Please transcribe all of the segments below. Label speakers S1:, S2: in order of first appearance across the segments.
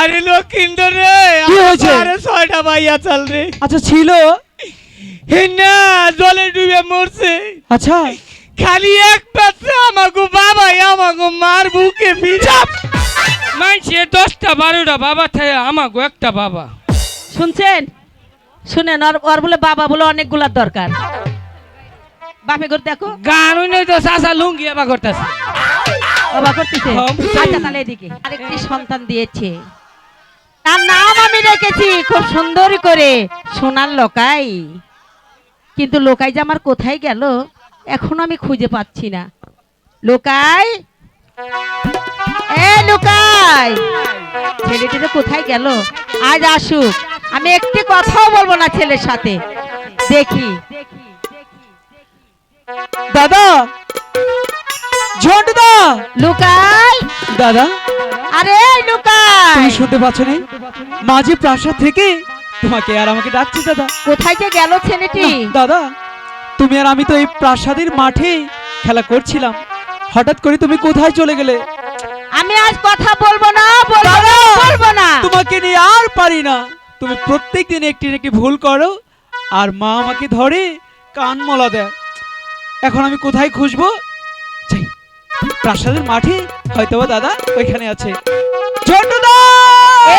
S1: আরে লক্ষিন্দর রে
S2: কি হয়েছে?
S1: আরে ছয়টা ভাইয়া চাল রে।
S2: আচ্ছা ছিল?
S1: হে না জলে ডুবে মরছে।
S2: আচ্ছা।
S1: খালি এক পাত্র আমাকে বাবাই আমাকে মার বুকে ফিরাপ মানছে দশটা বারোটা বাবা থাকে আমাকে একটা বাবা।
S3: শুনছেন? শুনেন ওর ওর বলে বাবা বলে অনেকগুলার দরকার। বাপে করে দেখো।
S1: গান নেই তো চাষা লুঙ্গি এবার করতেছে।
S3: বাবা করতেছে।
S1: হ্যাঁ।
S3: আচ্ছা তাহলে এদিকে। আরেকটি সন্তান দিয়েছে। তার নাম আমি রেখেছি খুব সুন্দর করে। সোনার লোকাই। কিন্তু লোকাই যে আমার কোথায় গেল এখন আমি খুঁজে পাচ্ছি না। লোকাই? এ লোকাই! ছেলেটি যে কোথায় গেল? আজ আসুক। আমি একটি কথাও বলব না ছেলের সাথে। দেখি।
S2: দাদা! ঝন্টুদা
S3: লুকাই?
S2: দাদা?
S3: আরে লুকাই।
S2: তুমি শুনতে পাচ্ছ না? মাঝে প্রাসাদ থেকে তোমাকে আর আমাকে ডাকছে দাদা।
S3: কোথায় যে গেল ছেলেটি?
S2: দাদা তুমি আর আমি তো এই প্রাসাদের মাঠে খেলা করছিলাম। হঠাৎ করে তুমি কোথায় চলে গেলে?
S3: আমি আজ কথা বলব না বলব না
S2: তোমাকে নিয়ে আর পারি না। তুমি প্রত্যেক দিন একটি না একটি ভুল করো আর মা আমাকে ধরে কান মলা দেয়। এখন আমি কোথায় খুঁজবো? প্রাসাদের মাঠে হয়তো দাদা ওইখানে আছে।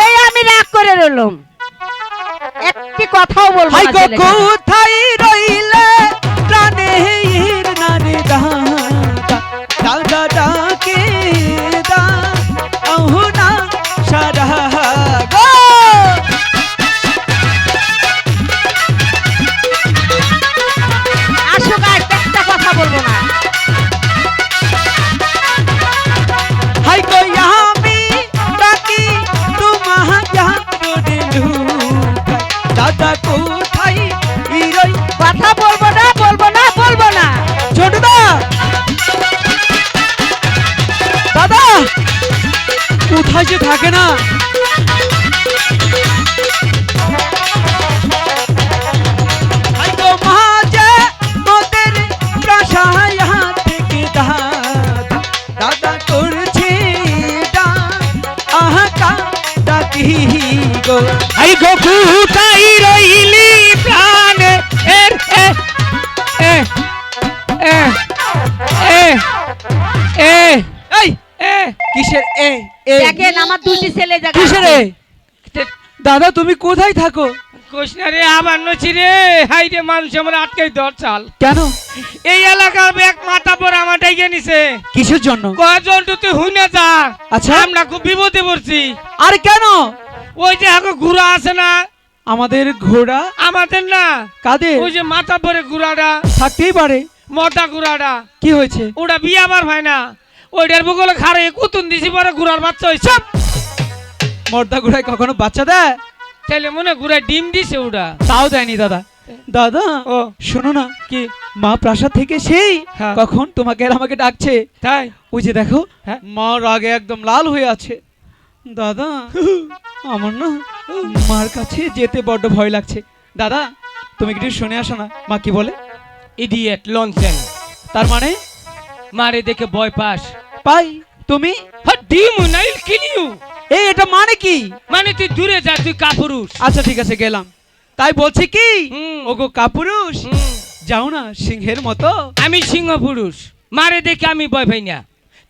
S3: এই আমি রাগ করে রইলাম। একটি কথাও বলব না
S2: কোথায় কোথায় রই।
S3: কথা বলব না বলব না বলব না।
S2: ছোটদা। দাদা, কোথায় যে থাকে না? হাই গো। মাঝে তোদের
S3: আমার দুটি ছেলে জায়গা
S2: কিসের দাদা তুমি কোথায় থাকো?
S1: কৃষ্ণ রে আবার নছি রে। হাই রে মানুষ আমার আটকাই দর চাল।
S2: কেন?
S1: এই এলাকার এক মাথা পর আমার ডাইকে নিছে।
S2: কিসের জন্য?
S1: কয়জন তুই হুইনা যা।
S2: আচ্ছা।
S1: আমরা খুব বিপদে পড়ছি।
S2: আর কেন?
S1: ওই যে এখন ঘোড়া আছে না?
S2: আমাদের ঘোড়া?
S1: আমাদের না?
S2: কাদের?
S1: ওই যে মাথা পরে ঘোড়াটা।
S2: থাকতেই পারে।
S1: মোটা ঘোড়াটা।
S2: কি হয়েছে?
S1: ওটা বিয়ে আবার হয় না। ওইটার বগলে খারে কুতুন দিছি পরে ঘোড়ার বাচ্চা হয়েছে।
S2: মর্দা ঘোড়ায় কখনো বাচ্চা দেয়?
S1: তাহলে মনে ঘোড়ায় ডিম দিছে ওটা
S2: তাও দেয়নি দাদা। দাদা
S1: ও।
S2: শোনো না
S1: কি
S2: মা প্রাসাদ থেকে সেই
S1: হ্যাঁ।
S2: কখন তোমাকে আর আমাকে ডাকছে?
S1: তাই?
S2: ওই যে দেখো
S1: হ্যাঁ।
S2: মা রাগে একদম লাল হয়ে আছে। দাদা আমার না মার কাছে যেতে বড্ড ভয় লাগছে। দাদা তুমি কি শুনে আসো না মা কি বলে?
S1: ইডিয়েট লনসেন
S2: তার মানে?
S1: মারে দেখে ভয় পাস।
S2: পাই। তুমি?
S1: ডিম নাইল কিল ইউ
S2: এই এটা মানে কি?
S1: মানে তুই দূরে যা তুই কাপুরুষ।
S2: আচ্ছা ঠিক আছে গেলাম। তাই বলছি কি? ওগো কাপুরুষ যাও না সিংহের মতো।
S1: আমি সিংহ পুরুষ মারে দেখে আমি ভয় পাই না।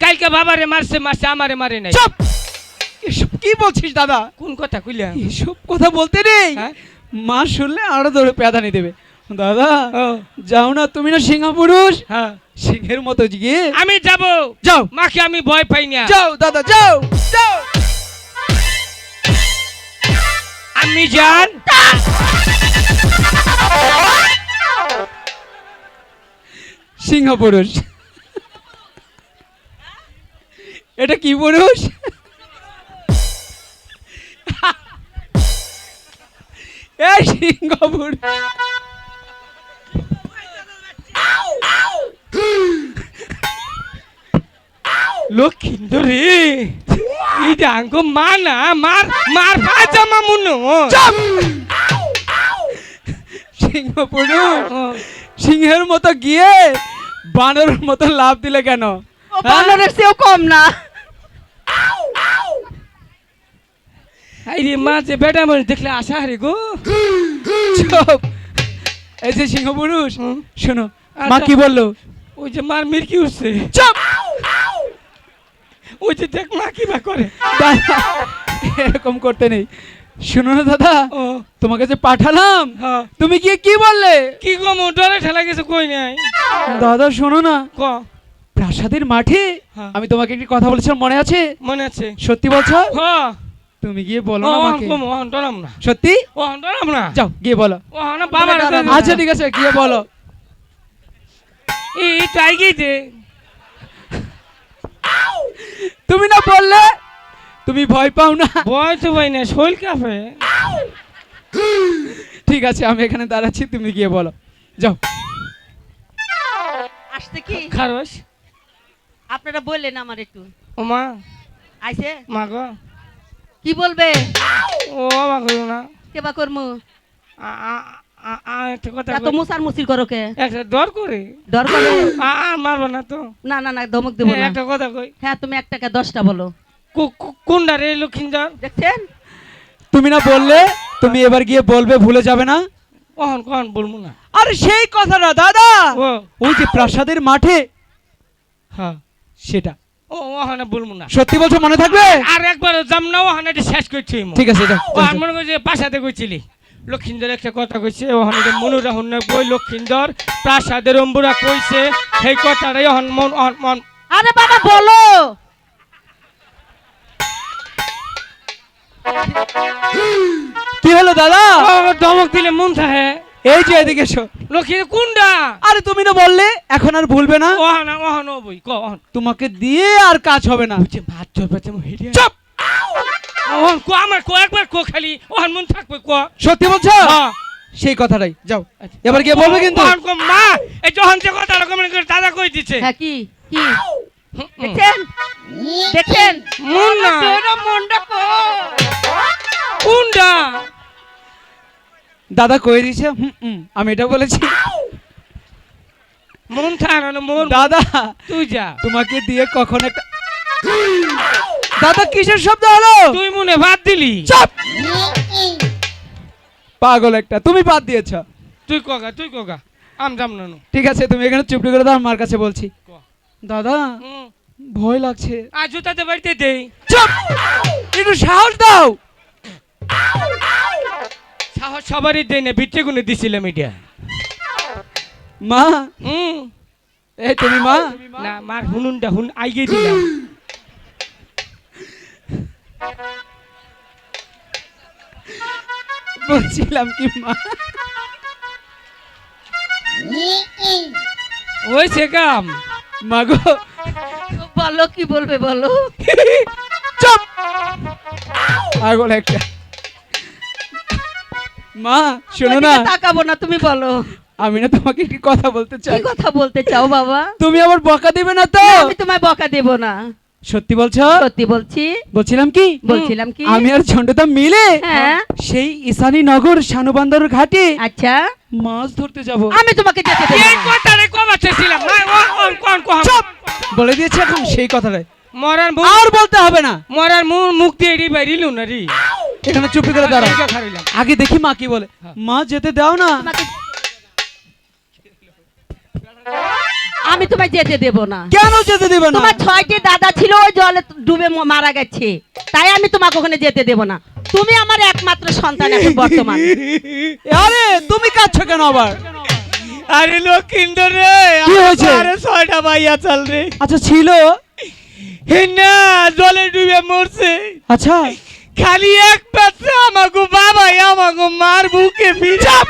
S1: কালকে বাবারে মারছে মারছে আমারে মারে নাই।
S2: চুপ! এসব কি বলছিস দাদা?
S1: কোন কথা কইলা?
S2: এসব কথা বলতে নেই।
S1: হ্যাঁ?
S2: মা শুনলে আরও ধরে প্যাদানি দেবে। দাদা যাও না তুমি না সিংহ পুরুষ
S1: হ্যাঁ।
S2: সিংহের মতো গিয়ে।
S1: আমি যাব।
S2: যাও।
S1: মাকে আমি ভয় পাই না।
S2: যাও দাদা যাও যাও।
S1: আমি জান
S2: সিংহ পুরুষ এটা কি পুরুষ? এই সিংহ পুরুষ
S1: লক্ষিন্দর রে মা না মার মার মুনো
S2: সিংহ পুরুষ সিংহের মতো গিয়ে বানরের মতো লাভ দিলে কেন?
S3: বানরের চেয়েও কম না।
S1: এই রে মা যে বেটা মানুষ দেখলে আশা হারি গো।
S2: এই যে সিংহ পুরুষ শোনো মা
S1: আচ্ছা।
S2: কি বলল?
S1: ওই যে মার মিরকি উঠছে।
S2: চুপ!
S1: ওই যে দেখ মা কি বা করে।
S2: এরকম করতে নেই। শোনো না দাদা তোমাকে যে পাঠালাম
S1: হ্যাঁ।
S2: তুমি গিয়ে কি বললে?
S1: কি গো মো ডরে ঠেলা গেছে কই নাই?
S2: দাদা শোনো না।
S1: ক?
S2: প্রাসাদের মাঠে
S1: হ্যাঁ।
S2: আমি তোমাকে একটি কথা বলেছিলাম মনে আছে?
S1: মনে আছে।
S2: সত্যি বলছো?
S1: হ্যাঁ।
S2: তুমি গিয়ে বলো না আমাকে। সত্যি?
S1: ও না।
S2: যাও গিয়ে বলো। আচ্ছা ঠিক আছে গিয়ে বলো।
S1: আইগেই দে।
S2: তুমি না বললে? তুমি ভয় পাও না।
S1: ভয় তো ভাই না শৈল কাফে
S2: ঠিক আছে আমি এখানে দাঁড়াচ্ছি তুমি গিয়ে বলো। যাও।
S3: আসতে কি?
S1: খারস
S3: আপনারা বললেন আমার একটু।
S1: ও মা।
S3: আইছে?
S1: মা গো।
S3: কি বলবে?
S1: ও মা করো না।
S3: কেবা করমু?
S1: একটা কথা
S3: এত মুসার মুসির করো কে?
S1: একটা ডর করে?
S3: ডর করে?
S1: আ- আ মারবো না তো।
S3: না না না ধমক দেবো না।
S1: একটা কথা কই?
S3: হ্যাঁ তুমি এক টাকা দশটা বলো।
S1: কো- কো- কোনটা রে লক্ষিন্দর
S3: দেখছেন?
S2: তুমি না বললে তুমি এবার গিয়ে বলবে ভুলে যাবে না?
S1: কখন কখন বলব না?
S2: আরে সেই কথাটা দাদা! ওই যে প্রাসাদের মাঠে?
S1: হ্যাঁ
S2: সেটা।
S1: ও ওখানে বলব না।
S2: সত্যি বলছো মনে থাকবে?
S1: আর একবার যাম না ওখানে শেষ করছি
S2: ঠিক আছে।
S1: মনে করছে পাশাতে কইছিলি লক্ষিন্দর একটা কথা কইছে ওখানে যে মনুরাহন কই লক্ষিন্দর প্রাসাদের অম্বুরা কইছে সেই কথাটাই অহন মন অহন মন
S3: আরে বাবা বলো।
S2: কি হলো দাদা?
S1: ও, ধমক দিলে মন থাকে।
S2: এই যে এদিকে এসো।
S1: লক্ষিন্দর কোনটা?
S2: আরে তুমি না বললে এখন আর ভুলবে না।
S1: ওহানা ওহানো বই ক অহন
S2: তোমাকে দিয়ে আর কাজ হবে না।
S1: বুঝছে ভাত পেতে হেরিয়া
S2: চুপ!
S1: ওহন কো আমার কো একবার কো খালি। ওহন মন থাকবে কো।
S2: সত্যি বলছো?
S1: হ্যাঁ।
S2: সেই কথাটাই। যাও এবার গিয়ে বলবে কিন্তু।
S1: ওহন কো মা এই যখন যে কথা রকম করে দাদা কই দিছে?
S3: হ্যাঁ কি? কি?
S1: হুম, হুম।
S3: দেখছেন? দেখছেন?
S1: মন না
S3: মনটা
S1: কোনটা
S2: দাদা কয়ে দিয়েছে হুম, হুম, আমি এটা বলেছি।
S1: মন থাকে মন
S2: দাদা
S1: তুই যা।
S2: তোমাকে দিয়ে কখন একটা দাদা কিসের শব্দ হলো?
S1: তুই মনে বাদ দিলি।
S2: চাপ! পাগল একটা তুমি বাদ দিয়েছ।
S1: তুই কগা তুই কগা আম যাম না নু।
S2: ঠিক আছে তুমি এখানে চুপটি করে দাও মার কাছে বলছি। দাদা ভয় লাগছে।
S1: আর জুতাতে বাড়িতে দেই।
S2: চুপ! একটু সাহস দাও।
S1: সাহস সবারই দেই না ভিটে গুনে দিছিলাম এটা।
S2: মা
S1: হুম।
S2: এই তুমি মা?
S1: না মার হুনুনটা হুন আইগে দিলাম।
S2: বলছিলাম কি মা?
S1: ওই সে কাম
S2: মা গো।
S3: বলো কি বলবে বলো?
S2: চুপ। একটা। মা শোনো না।
S3: তাকাবো না তুমি বলো।
S2: আমি না তোমাকে একটি কথা বলতে চাই।
S3: কথা বলতে চাও বাবা?
S2: তুমি আবার বকা দিবে না তো?
S3: আমি তোমায় বকা দেব না।
S2: সত্যি বলছো?
S3: সত্যি বলছি।
S2: বলছিলাম কি?
S3: বলছিলাম কি?
S2: আমি আর ঝন্ডুদা মিলে
S3: হ্যাঁ।
S2: সেই ঈশানী নগর শানুবান্দর ঘাটে
S3: আচ্ছা।
S2: মাছ ধরতে যাব।
S3: আমি তোমাকে যেতে দেব
S1: এই। কথারে কবা চেয়েছিলাম না ও কোন কোন কোন
S2: চুপ! বলে দিয়েছি এখন সেই কথাটাই।
S1: মরার মুখ
S2: আর বলতে হবে না।
S1: মরার মুখ মুখ দিয়ে এড়ি বাইরিলু না রি?
S2: এখানে চুপি করে
S1: খারিলাম
S2: আগে দেখি মা কি বলে।
S1: হ্যাঁ।
S2: মা যেতে দাও না।
S3: তোমাকে আমি তোমায় যেতে দেব না।
S2: কেন যেতে দিবে না?
S3: তোমার ছয়টি দাদা ছিল ওই জলে ডুবে মারা গেছে। তাই আমি তোমাকে ওখানে যেতে দেব না। তুমি আমার একমাত্র সন্তান এখন বর্তমান।
S2: আরে তুমি কাঁদছো কেন আবার?
S1: আরে লক্ষিন্দর রে
S2: কি হয়েছে?
S1: আরে ছয়টা ভাইয়া চাল রে।
S2: আচ্ছা ছিল?
S1: হে না জলে ডুবে মরছে।
S2: আচ্ছা।
S1: খালি এক পাত্রে আমাকে বাবা আমাকে মার বুকে ফিরাপ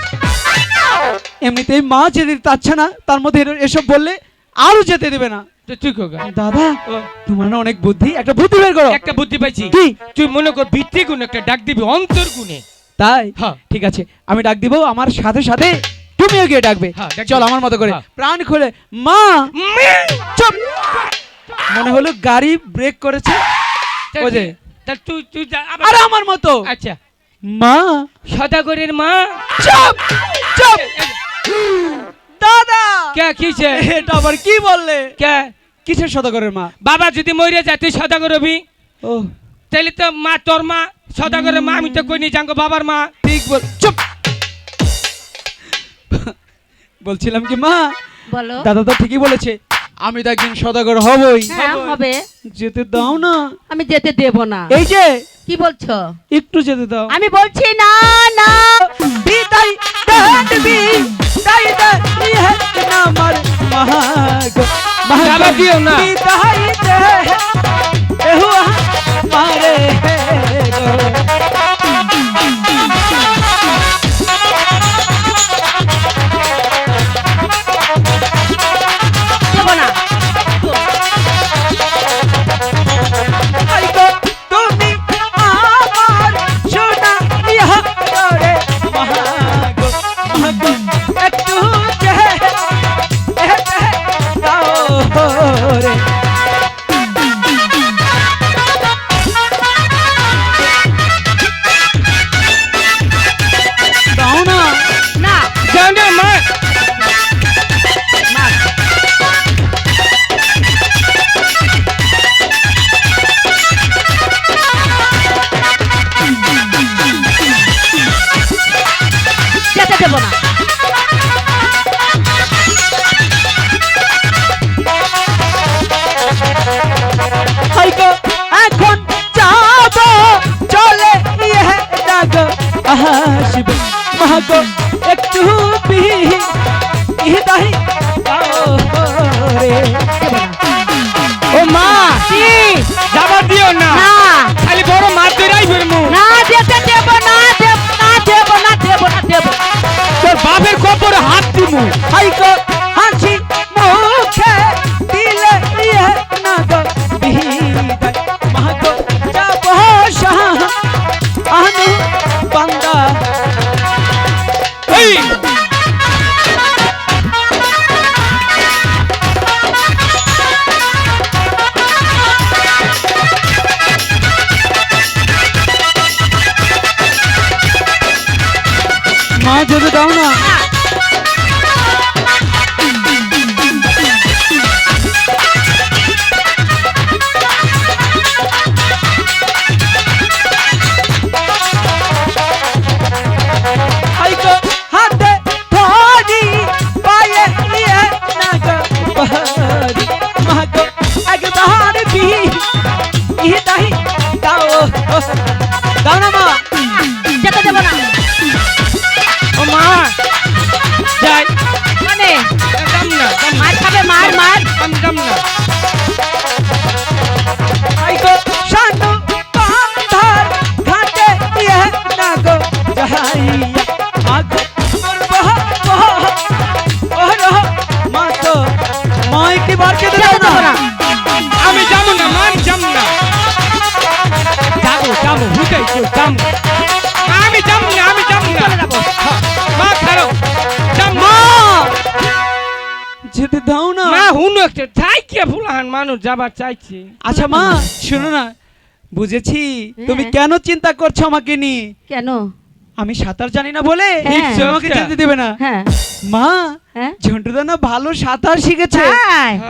S2: এমনিতেই মা যেতে চাচ্ছে না তার মধ্যে এসব বললে আরও যেতে দেবে না।
S1: তো তুই কোগা
S2: দাদা তোমার না অনেক বুদ্ধি একটা বুদ্ধি বের করো।
S1: একটা বুদ্ধি পাইছি।
S2: কি?
S1: তুই মনে কর ভিত্তি গুণ একটা ডাক দিবি অন্তর গুণে।
S2: তাই?
S1: হ্যাঁ।
S2: ঠিক আছে আমি ডাক দিব আমার সাথে সাথে তুমিও গিয়ে ডাকবে।
S1: হ্যাঁ,
S2: চল আমার মতো করে।
S1: হ্যাঁ।
S2: প্রাণ খুলে মা! চুপ! মনে হলো গাড়ি ব্রেক করেছে।
S1: তুই তুই
S2: আরে আমার মতো।
S1: আচ্ছা।
S2: মা!
S1: সদাগরের মা।
S2: চুপ! চুপ!
S1: কে কিছে
S2: এটা আবার কি বললে?
S1: কে?
S2: কিসের সদাগরের মা?
S1: বাবা যদি মরে যায় তুই সদাগর হবি।
S2: ও।
S1: তাহলে তো মা তোর মা সদাগরের মা আমি তো কইনি জাঙ্গো বাবার মা।
S2: ঠিক বল চুপ! বলছিলাম কি মা?
S3: বলো।
S2: দাদা তো ঠিকই বলেছে আমি তো একদিন সদাগর হবই।
S3: হ্যাঁ হবে।
S2: যেতে দাও না।
S3: আমি যেতে দেব না।
S2: এই যে!
S3: কি বলছো?
S2: একটু যেতে দাও।
S3: আমি বলছি না না।
S2: বিদায়
S1: দাদা দিও না। মা হুনো কে ফুলাহান মানুষ যাবার চাইছে।
S2: আচ্ছা মা শোনো না বুঝেছি? তুমি
S3: হ্যাঁ।
S2: কেন চিন্তা করছ আমাকে নিয়ে?
S3: কেন?
S2: আমি সাঁতার জানি না বলে
S3: হ্যাঁ।
S2: তোমাকে যেতে দেবে না।
S3: হ্যাঁ।
S2: মা
S3: হ্যাঁ।
S2: ঝন্টুদা না ভালো সাঁতার শিখেছে।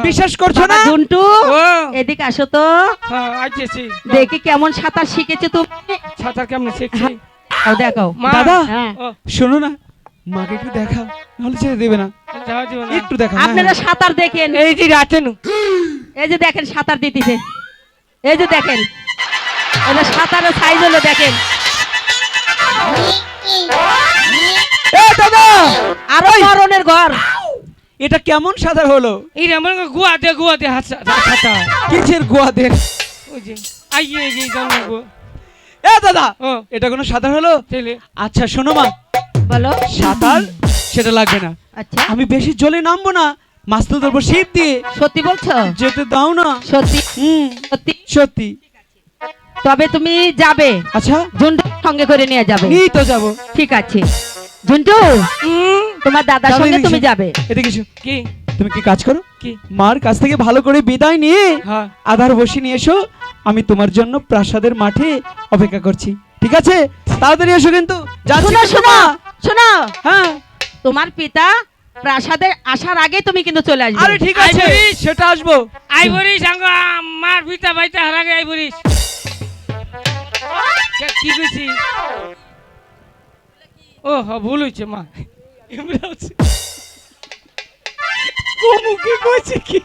S2: বিশ্বাস করছ না?
S3: জুন্টু
S1: ও।
S3: এদিকে আসো তো।
S1: হ্যাঁ
S3: দেখি কেমন সাঁতার শিখেছে তুমি।
S1: সাঁতার কেমন শিখছি?
S3: দেখাও।
S1: মা।
S2: দাদা
S3: হ্যাঁ।
S2: শোনো না মাকে একটু দেখাও নাহলে যেতে দেবে না। একটু দেখাও হ্যাঁ,
S3: আপনারা সাঁতার দেখেন।
S1: এই যে রাতে নু
S3: এই যে দেখেন সাঁতার দিতেছে। এই যে দেখেন। এটা সাঁতারের সাইজ হলো দেখেন। আরও মরণের ঘর।
S2: এটা কেমন সাঁতার হলো?
S1: এই রে আমার গুয়া দে গুয়া দে হাত হাতা
S2: কিসের গোয়া দেখ
S1: ওই যে আইয়ে এই যে গো
S2: এ দাদা!
S1: ও।
S2: এটা কোনো সাঁতার হলো? আচ্ছা শোনো মা।
S3: বলো।
S2: সাঁতার সেটা লাগবে না।
S3: আচ্ছা।
S2: আমি বেশি জলে নামবো না মাছ তো ধরবো শিব দিয়ে।
S3: সত্যি বলছো?
S2: যেতে দাও না।
S3: সত্যি?
S2: হুম।
S3: সত্যি?
S2: সত্যি।
S3: তবে তুমি যাবে।
S2: আচ্ছা।
S3: ঝুন্টু সঙ্গে করে নিয়ে যাবে।
S2: এই তো যাব।
S3: ঠিক আছে।
S1: হুম,
S3: তোমার দাদার সঙ্গে তুমি যাবে।
S2: এদিকে এসো
S1: কি?
S2: তুমি কি কাজ করো?
S1: কি?
S2: মার কাছ থেকে ভালো করে বিদায় নিয়ে
S1: হ্যাঁ।
S2: আধার বসে নিয়ে এসো। আমি তোমার জন্য প্রাসাদের মাঠে অপেক্ষা করছি। ঠিক আছে? তাড়াতাড়ি এসো কিন্তু। যাচ্ছি
S3: শোনো শোনো। শোনো।
S2: হ্যাঁ।
S3: তোমার পিতা প্রাসাদে আসার আগে তুমি কিন্তু চলে আসবে।
S2: আরে ঠিক আছে সেটা আসব।
S1: আইবরি সাঙ্গ আমার পিতা বাইতা হার আগে আইবরি কি কইছি? ও হ ভুল হইছে মা। এমরা হচ্ছে। কমু কি কইছে কি?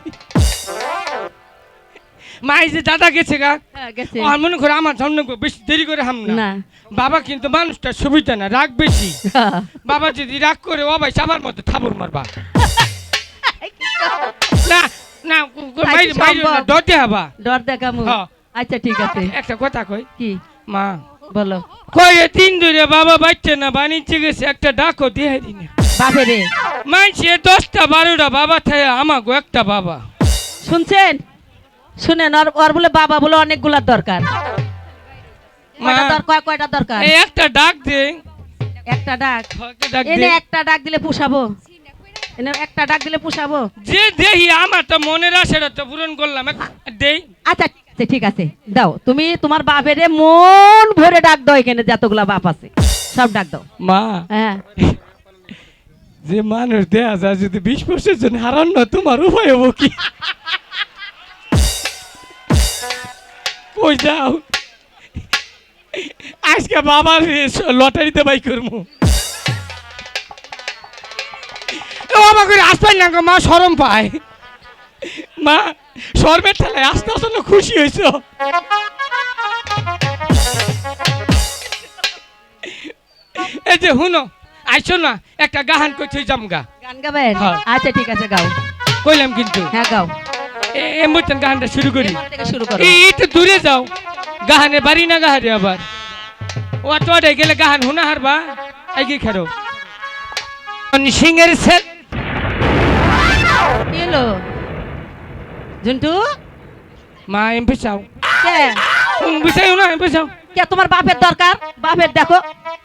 S1: মা এই যে দাদা গেছে গা।
S3: হ্যাঁ,
S1: আর মনে করে আমার জন্য বেশি দেরি করে হাম না। বাবা কিন্তু মানুষটা সুবিধা না রাগ বেশি। বাবা যদি রাগ করে ও ভাই সাবার মতো থাবুর মারবা। না না ডরতে হবা
S3: ডর দেখামু।
S1: হ্যাঁ।
S3: আচ্ছা ঠিক আছে।
S1: একটা কথা কই।
S3: কি?
S1: মা।
S3: বলো।
S1: কই তিন ধরে বাবা বাচ্চা না বাণিজ্য গেছে একটা ডাকো দিয়ে দিনে।
S3: বাপে রে
S1: মানছে দশটা বারোটা বাবা থাকে আমাকে একটা বাবা।
S3: শুনছেন? শুনেন ওর বলে বাবা বলে অনেকগুলার দরকার। কয়টা দরকার কয়টা দরকার?
S1: এই একটা ডাক দে।
S3: একটা ডাক। এনে একটা ডাক দিলে পুষাবো। এনে একটা ডাক দিলে পুষাবো।
S1: যে দেহি আমার তো মনের আশাটা তো পূরণ করলাম। দেই।
S3: আচ্ছা ঠিক আছে ঠিক আছে। দাও তুমি তোমার বাপেরে মন ভরে ডাক দাও এখানে যতগুলা বাপ আছে। সব ডাক দাও।
S1: মা
S3: হ্যাঁ।
S1: যে মানুষ দেয়া যায় যদি বিশ বছর জন্য হারান না তোমার উপায় হব কি? যাও। আজকে বাবার লটারিতে বাই করব। বাবা করে আসপাই না মা সরম পায়। মা সর্বের ঠেলায় আসতে আসলে খুশি হয়েছ এই যে হুনো আইসো না একটা গাহান কইছে জামগা
S3: গান গাবেন?
S1: হ্যাঁ।
S3: আচ্ছা ঠিক আছে গাও।
S1: কইলাম কিন্তু।
S3: হ্যাঁ গাও।
S1: এমন গাহানটা শুরু করি।
S3: শুরু করো।
S1: একটু দূরে যাও। গাহানে বাড়ি না গাহারে আবার। ও চড়ে গেলে গাহান হুনা হারবা। এগিয়ে খেরো? সিংহের সেল
S3: কি হলো? ঝুন্টু?
S1: মা এম পেছাও
S3: কে?
S1: বিষয় না এম পেছাও
S3: কে তোমার বাপের দরকার? বাপের দেখো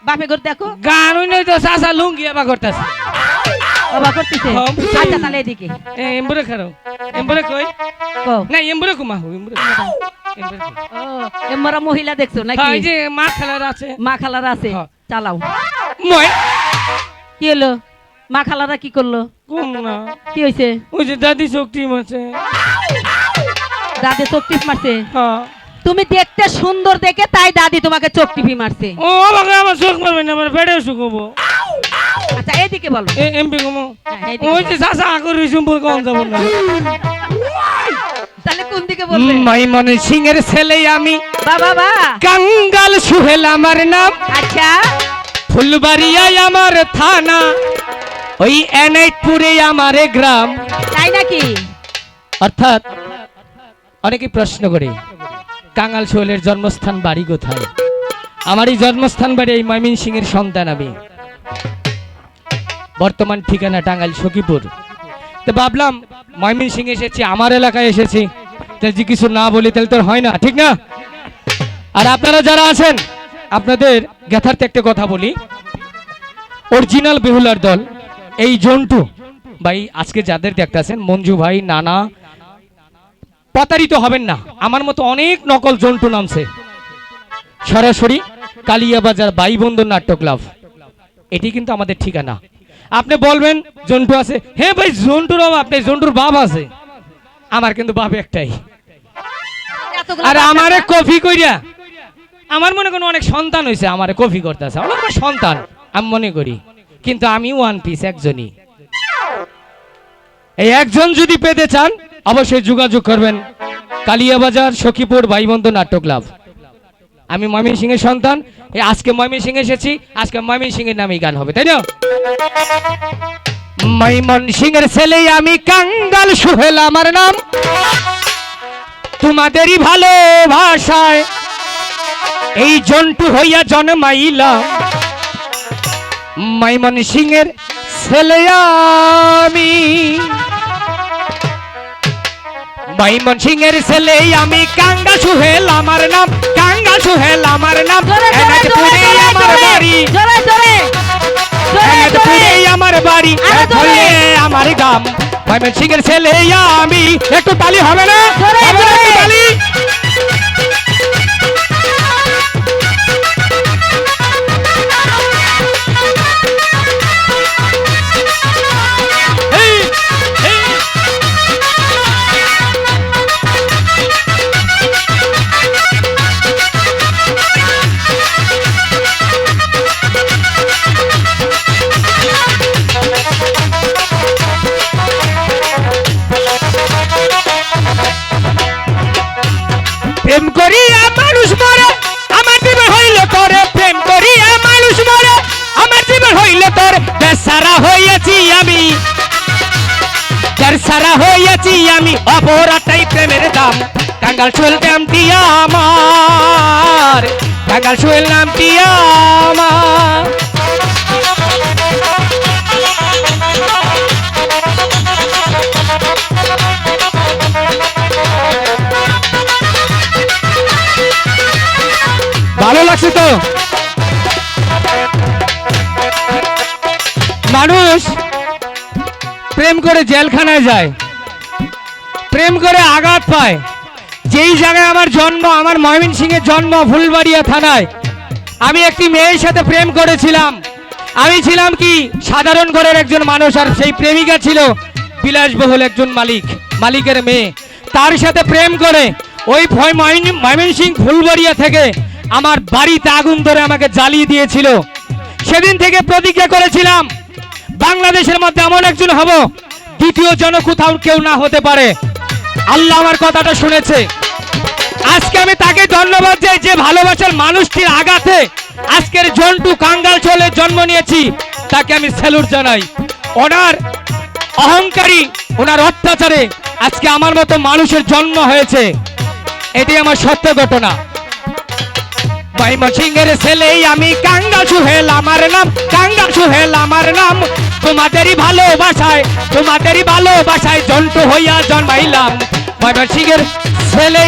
S3: বাপে ঘর দেখো।
S1: গান ওই নয় তো সাসা লুঙ্গি আবার করতেছে।
S3: বাবা করতেছে?
S1: হ্যাঁ।
S3: আচ্ছা তাহলে এদিকে।
S1: এমবরে খারো। এমবরে কই?
S3: কো।
S1: না এমবরে কুমা হো এমবরে এমবরে
S3: ও এমরা মহিলা দেখছ
S1: হ্যাঁ
S3: নাকি
S1: এই যে মা খেলার আছে।
S3: মা খালারা আছে।
S1: হ্যাঁ।
S3: চালাও।
S1: মই?
S3: কি হলো? মা খালারা কি করল?
S1: কম না।
S3: কি হয়েছে
S1: ওই যে দাদি শক্তি আছে
S3: দাদি চোখ টিপ মারছে?
S1: হ্যাঁ।
S3: তুমি দেখতে সুন্দর দেখে তাই দাদি তোমাকে চোখ টিপি মারছে।
S1: ও আমাকে আমার চোখ মারবে না আমার পেটে শুকবো।
S3: আচ্ছা এদিকে বলো।
S1: এমপি কমো। ওই যে চাষা আকরি সম্পর্ক যাব না
S3: তাহলে কোন দিকে বলবে?
S1: মাইমনে সিং এর ছেলে আমি।
S3: বাবা বা।
S1: কাঙ্গাল সুহেল আমার নাম।
S3: আচ্ছা।
S1: ফুলবাড়িয়ায় আমার থানা। ওই এনাইটপুরে আমার গ্রাম।
S3: তাই নাকি?
S1: অর্থাৎ অনেকে প্রশ্ন করে কাঙাল সোহেলের জন্মস্থান বাড়ি কোথায়? আমার এই জন্মস্থান বাড়ি এই ময়মিন সিং এর সন্তান আমি। বর্তমান ঠিকানা টাঙ্গাইল সখীপুর। তো ভাবলাম ময়মিন সিং এসেছি, আমার এলাকায় এসেছি। তাহলে যে কিছু না বলি, তাহলে তো আর হয় না, ঠিক না? আর আপনারা যারা আছেন, আপনাদের যথার্থ একটা কথা বলি। অরিজিনাল বেহুলার দল, এই জন্টু ভাই, আজকে যাদের দেখতেছেন মঞ্জু ভাই, নানা, প্রতারিত হবেন না। আমার মতো অনেক নকল জন্টু নামছে। সরাসরি কালিয়াবাজার বাই বন্ধু নাট্য ক্লাব এটি কিন্তু আমাদের ঠিকানা। আপনি বলবেন জন্টু আছে। হ্যাঁ ভাই জন্টুর বাবা আপনি জন্টুর বাপ আছে। আমার কিন্তু বাপ একটাই। আর আমারে কফি কইরা। আমার মনে করেন অনেক সন্তান হয়েছে আমারে কফি করতেছে। আমার সন্তান আমি মনে করি। কিন্তু আমি ওয়ান পিস একজনই। এই একজন যদি পেতে চান অবশ্যই যোগাযোগ করবেন। কালিয়াবাজার সখীপুর ভাইবন্ধু নাট্য ক্লাব আমি ময়মন সিং এর সন্তান। এই আজকে সিং এসেছি। আজকে ময়মন সিং এর নামেই গান হবে, তাই না? ময়মন সিং এর ছেলে আমি কাঙ্গাল সুহেল, আমার নাম। তোমাদেরই ভালোবাসায় এই জন্টু হইয়া জন্মাইলাম। মাইমন এর ছেলে আমি। মাইমন এর ছেলে আমি কাঙ্গা সুহেল, আমার নাম সুহেল আমার নাম। এনাদপুরে আমার বাড়ি।
S3: জোরে, জোরে,
S1: এনাদপুরে আমার বাড়ি। আরও আমার গ্রাম ছেলে আমি। একটু তালি হবে না? হবে না তালি কাঙ্গাল সোহেল নামটি আমার কাঙ্গাল সোহেল নামটি আমার। ভালো লাগছে তো? মানুষ প্রেম করে জেলখানায় যায়, প্রেম করে আঘাত পায়। যেই জায়গায় আমার জন্ম, আমার ময়মন সিংহের জন্ম ফুলবাড়িয়া থানায়, আমি একটি মেয়ের সাথে প্রেম করেছিলাম। আমি ছিলাম কি সাধারণ ঘরের একজন মানুষ, আর সেই প্রেমিকা ছিল বিলাসবহুল একজন মালিক, মালিকের মেয়ে। তার সাথে প্রেম করে ওই ময়মন সিং ফুলবাড়িয়া থেকে আমার বাড়িতে আগুন ধরে আমাকে জ্বালিয়ে দিয়েছিল। সেদিন থেকে প্রতিজ্ঞা করেছিলাম, বাংলাদেশের মধ্যে এমন একজন হব, দ্বিতীয় জন কোথাও কেউ না হতে পারে। আল্লাহ আমার কথাটা শুনেছে। আজকে আমি তাকে ধন্যবাদ যাই যে ভালোবাসার মানুষটির আঘাতে আজকের জন্টু কাঙ্গাল চলে জন্ম নিয়েছি। তাকে আমি স্যালুট জানাই। ওনার অহংকারী, ওনার অত্যাচারে আজকে আমার মতো মানুষের জন্ম হয়েছে। এটি আমার সত্য ঘটনা। আমি কাঙ্গা সুহেল, আমার নাম কাঙ্গা সুহেল, আমার নাম তোমাদেরই ভালোবাসায় তোমাদেরই ভালোবাসায় জন্টু হইয়া জন্মাইলাম। ময়মনসিংহের ছেলে